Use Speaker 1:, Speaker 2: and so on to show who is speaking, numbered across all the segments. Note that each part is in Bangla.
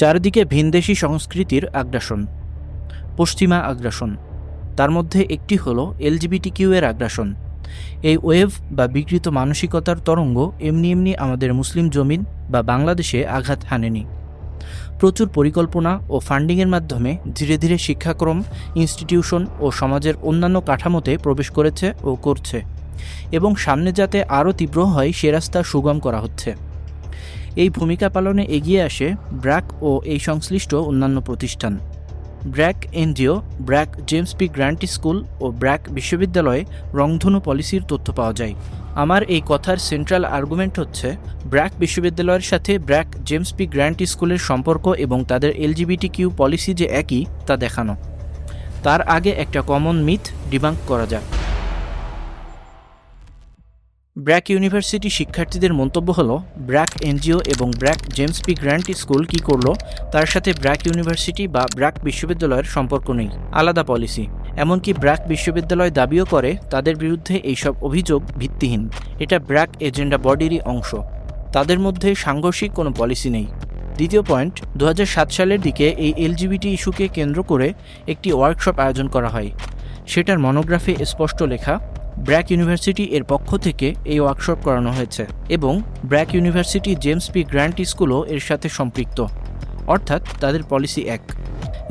Speaker 1: চারদিকে ভিনদেশি সংস্কৃতির আগ্রাসন, পশ্চিমা আগ্রাসন। তার মধ্যে একটি হলো এলজিবিটি কিউ এর আগ্রাসন। এই ওয়েভ বা বিকৃত মানসিকতার তরঙ্গ এমনি এমনি আমাদের মুসলিম জমিন বা বাংলাদেশে আঘাত হানেনি। প্রচুর পরিকল্পনা ও ফান্ডিংয়ের মাধ্যমে ধীরে ধীরে শিক্ষাক্রম, ইনস্টিটিউশন ও সমাজের অন্যান্য কাঠামোতে প্রবেশ করেছে ও করছে এবং সামনে যাতে আরও তীব্র হয় সে রাস্তা সুগম করা হচ্ছে। এই ভূমিকা পালনে এগিয়ে আসে ব্র্যাক ও এই সংশ্লিষ্ট অন্যান্য প্রতিষ্ঠান। BRAC NGO, BRAC James P Grant school ও ব্র্যাক বিশ্ববিদ্যালয়ে রংধনু পলিসির তথ্য পাওয়া যায়। আমার এই কথার সেন্ট্রাল আর্গুমেন্ট হচ্ছে, ব্র্যাক বিশ্ববিদ্যালয়ের সাথে ব্র্যাক জেমস পি গ্র্যান্ট স্কুলের সম্পর্ক এবং তাদের এলজিবিটি কিউ পলিসি যে একই, তা দেখানো। তার আগে একটা কমন মিথ ডিবাঙ্ক করা যাক। ব্র্যাক ইউনিভার্সিটি শিক্ষার্থীদের মন্তব্য হলো, ব্র্যাক এনজিও এবং BRAC James P Grant school কি করল? তার সাথে ব্র্যাক ইউনিভার্সিটি বা ব্র্যাক বিশ্ববিদ্যালয়ের সম্পর্ক নেই। আলাদা পলিসি। এমনকি ব্র্যাক বিশ্ববিদ্যালয় দাবিও করে, তাদের বিরুদ্ধে এইসব অভিযোগ ভিত্তিহীন। এটা ব্র্যাক এজেন্ডা বডিরই অংশ। তাদের মধ্যে সাংঘর্ষিক কোনো পলিসি নেই। দ্বিতীয় পয়েন্ট দু হাজার সাত সালের দিকে এই এলজিবিটি ইস্যুকে কেন্দ্র করে একটি ওয়ার্কশপ আয়োজন করা হয়। সেটার মনোগ্রাফে স্পষ্ট লেখা ব্র্যাক ইউনিভার্সিটি এর পক্ষ থেকে এই ওয়ার্কশপ করানো হয়েছে এবং BRAC university James P Grant স্কুলও এর সাথে সম্পৃক্ত, অর্থাৎ তাদের পলিসি এক।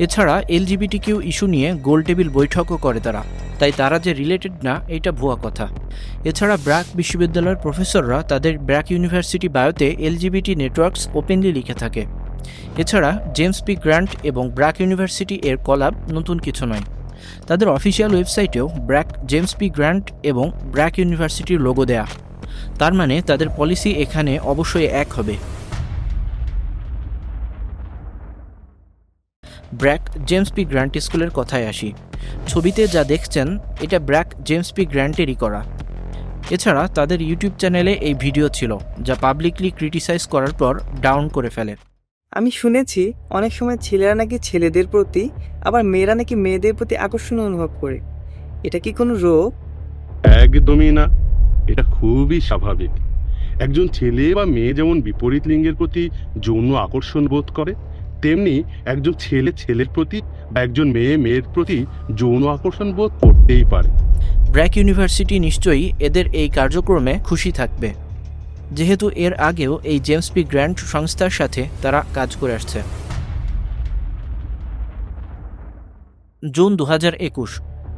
Speaker 1: এছাড়া এলজিবিটি কিউ ইস্যু নিয়ে গোল টেবিল বৈঠকও করে তারা, তাই তারা যে রিলেটেড না এটা ভুয়া কথা। এছাড়া ব্র্যাক বিশ্ববিদ্যালয়ের প্রফেসররা তাদের ব্র্যাক ইউনিভার্সিটি বায়োতে এলজিবিটি নেটওয়ার্কস ওপেনলি লিখে থাকে। এছাড়া জেমস পি গ্র্যান্ট এবং ব্র্যাক ইউনিভার্সিটি এর কলাব নতুন কিছু নয়। তাদের অফিসিয়াল ওয়েবসাইটেও ব্র্যাক জেমস পি গ্র্যান্ট এবং ব্র্যাক ইউনিভার্সিটির লোগো দেয়া। তার মানে তাদের পলিসি এখানে অবশ্যই এক হবে। ব্র্যাক জেমস পি গ্র্যান্ট স্কুলের কথায় আসি। ছবিতে যা দেখছেন, এটা ব্র্যাক জেমস পি গ্র্যান্টেরই করা। এছাড়া তাদের ইউটিউব চ্যানেলে এই ভিডিও ছিল, যা পাবলিকলি ক্রিটিসাইজ করার পর ডাউন করে ফেলে।
Speaker 2: আমি শুনেছি অনেক সময় ছেলেরা নাকি ছেলেদের প্রতি আবার মেয়েরা নাকি মেয়েদের প্রতি আকর্ষণ অনুভব করে। এটা কি কোনো রোগ?
Speaker 3: একদমই না। এটা খুবই স্বাভাবিক। একজন ছেলে বা মেয়ে যেমন বিপরীত লিঙ্গের প্রতি যৌন আকর্ষণ বোধ করে তেমনি একজন ছেলে ছেলের প্রতি বা একজন মেয়ে মেয়ের প্রতি যৌন আকর্ষণ বোধ করতেই পারে।
Speaker 1: ব্র্যাক ইউনিভার্সিটি নিশ্চয়ই এদের এই কার্যক্রমে খুশি থাকবে। যেহেতু এর আগেও এই জেমস পি গ্র্যান্ট সংস্থার সাথে তারা কাজ করে আসছে। জুন দু একুশ,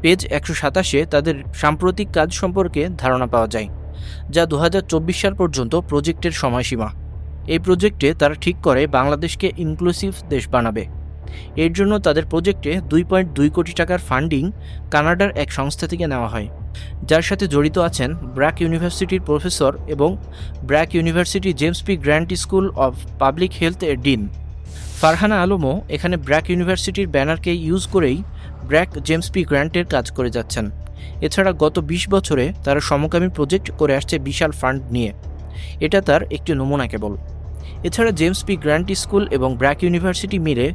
Speaker 1: পেজ একশো সাতাশে তাদের সাম্প্রতিক কাজ সম্পর্কে ধারণা পাওয়া যায়, যা দু হাজার চব্বিশ সাল পর্যন্ত প্রজেক্টের সময়সীমা। এই প্রজেক্টে তারা ঠিক করে বাংলাদেশকে ইনক্লুসিভ দেশ বানাবে। এর জন্য তাদের প্রজেক্টে দুই পয়েন্ট দুই কোটি টাকার ফান্ডিং কানাডার এক সংস্থা থেকে নেওয়া হয়। যার সাথে জড়িত আছেন ব্র্যাক ইউনিভার্সিটির প্রফেসর এবং BRAC university James P Grant school of public health এর ডিন। ফারহানা আলমও এখানে ব্র্যাক ইউনিভার্সিটির ব্যানারকে ইউজ করেই ব্র্যাক জেমস পি গ্র্যান্টের কাজ করে যাচ্ছেন। এছাড়া গত ২০ বছরে তারা সমকামী প্রজেক্ট করে আসছে বিশাল ফান্ড নিয়ে। এটা তার একটি নমুনা কেবল। এছাড়া জেমস পি গ্র্যান্ট স্কুল এবং ব্র্যাক ইউনিভার্সিটি মিলে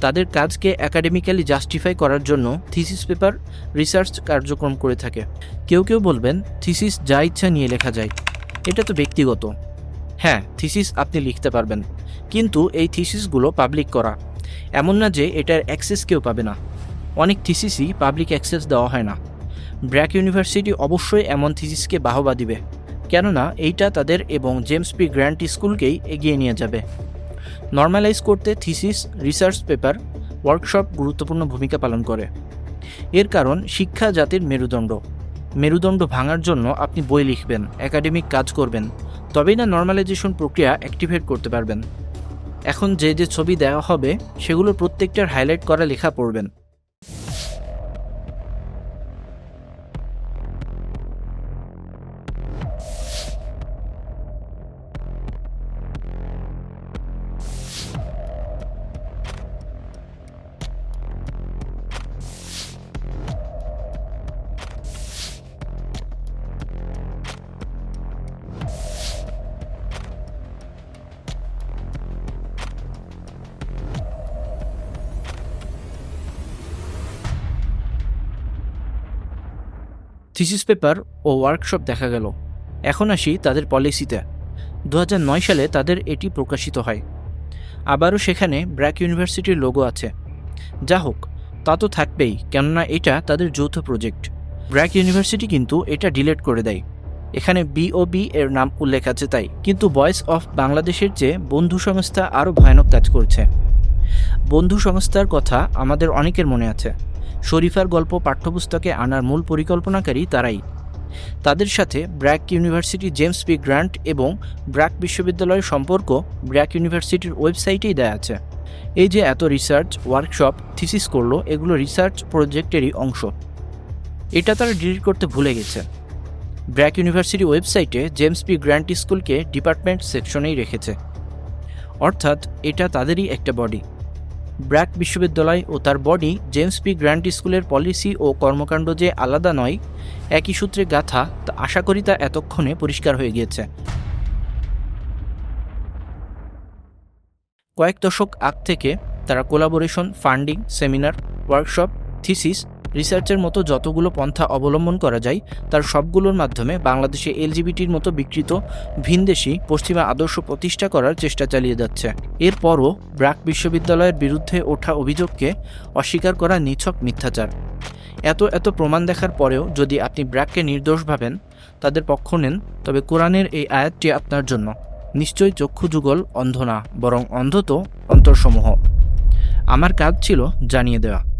Speaker 1: তাদের কাজকে একাডেমিক্যালি জাস্টিফাই করার জন্য থিসিস পেপার রিসার্চ কার্যক্রম করে থাকে। কেউ কেউ বলবেন থিসিস যা ইচ্ছা নিয়ে লেখা যায়। এটা তো ব্যক্তিগত। হ্যাঁ থিসিস আপনি লিখতে পারবেন। কিন্তু এই থিসিসগুলো পাবলিক করা। এমন না যে এটার অ্যাক্সেস কেউ পাবে না। অনেক থিসিসই পাবলিক অ্যাক্সেস দেওয়া হয় না। ব্র্যাক ইউনিভার্সিটি অবশ্যই এমন থিসিসকে বাহবা দিবে। কেননা এইটা তাদের এবং জেমস পি গ্র্যান্ট স্কুলকেই এগিয়ে নিয়ে যাবে। নর্মালাইজ করতে থিসিস রিসার্চ পেপার ওয়ার্কশপ গুরুত্বপূর্ণ ভূমিকা পালন করে। এর কারণ শিক্ষা জাতির মেরুদণ্ড। মেরুদণ্ড ভাঙার জন্য আপনি বই লিখবেন একাডেমিক কাজ করবেন, তবেই না নর্মালাইজেশন প্রক্রিয়া অ্যাক্টিভেট করতে পারবেন। এখন যে যে ছবি দেওয়া হবে, সেগুলো প্রত্যেকটার হাইলাইট করা লেখা পড়বেন। থিসিস পেপার ও ওয়ার্কশপ দেখা গেল। এখন আসি তাদের পলিসিতে। দু হাজার নয় সালে তাদের এটি প্রকাশিত হয়। আবারও সেখানে ব্র্যাক ইউনিভার্সিটির লোগো আছে। যা হোক, তা তো থাকবেই, কেননা এটা তাদের যৌথ প্রজেক্ট। ব্র্যাক ইউনিভার্সিটি কিন্তু এটা ডিলেট করে দেয়। এখানে বিওবি এর নাম উল্লেখ আছে তাই, কিন্তু ভয়েস অফ বাংলাদেশের চেয়ে বন্ধু সংস্থা আরও ভয়ানক কাজ করছে। বন্ধু সংস্থার কথা আমাদের অনেকের মনে আছে। শরীফার গল্প পাঠ্যপুস্তকে আনার মূল পরিকল্পনাকারী তারাই। তাদের সাথে BRAC university James P Grant এবং ব্র্যাক বিশ্ববিদ্যালয়ের সম্পর্ক ব্র্যাক ইউনিভার্সিটির ওয়েবসাইটেই দেয়া আছে। এই যে এত রিসার্চ, ওয়ার্কশপ, থিসিস করল, এগুলো রিসার্চ প্রজেক্টেরই অংশ। এটা তারা ডিলিট করতে ভুলে গেছে। ব্র্যাক ইউনিভার্সিটি ওয়েবসাইটে জেমস পি গ্র্যান্ট স্কুলকে ডিপার্টমেন্ট সেকশনেই রেখেছে। অর্থাৎ এটা তাদেরই একটা বডি। ব্র্যাক বিশ্ববিদ্যালয় ও তার বডি জেমস পি গ্র্যান্ট স্কুলের পলিসি ও কর্মকাণ্ড যে আলাদা নয়, একই সূত্রে গাথা, তা আশা করি তা এতক্ষণে পরিষ্কার হয়ে গিয়েছে। কয়েক দশক আগ থেকে তারা collaboration, funding, seminar, workshop, thesis রিসার্চের মতো যতগুলো পন্থা অবলম্বন করা যায়, তার সবগুলোর মাধ্যমে বাংলাদেশে এলজিবিটির মতো বিকৃত, ভিনদেশি, পশ্চিমা আদর্শ প্রতিষ্ঠা করার চেষ্টা চালিয়ে যাচ্ছে। এরপরও ব্র্যাক বিশ্ববিদ্যালয়ের বিরুদ্ধে ওঠা অভিযোগকে অস্বীকার করা নিছক মিথ্যাচার। এত এত প্রমাণ দেখার পরেও যদি আপনি ব্র্যাককে নির্দোষ ভাবেন, তাদের পক্ষ নেন, তবে কোরআনের এই আয়াতটি আপনার জন্য। নিশ্চয়ই চক্ষু যুগল অন্ধ না, বরং অন্ধত অন্তরসমূহ। আমার কাজ ছিল জানিয়ে দেওয়া।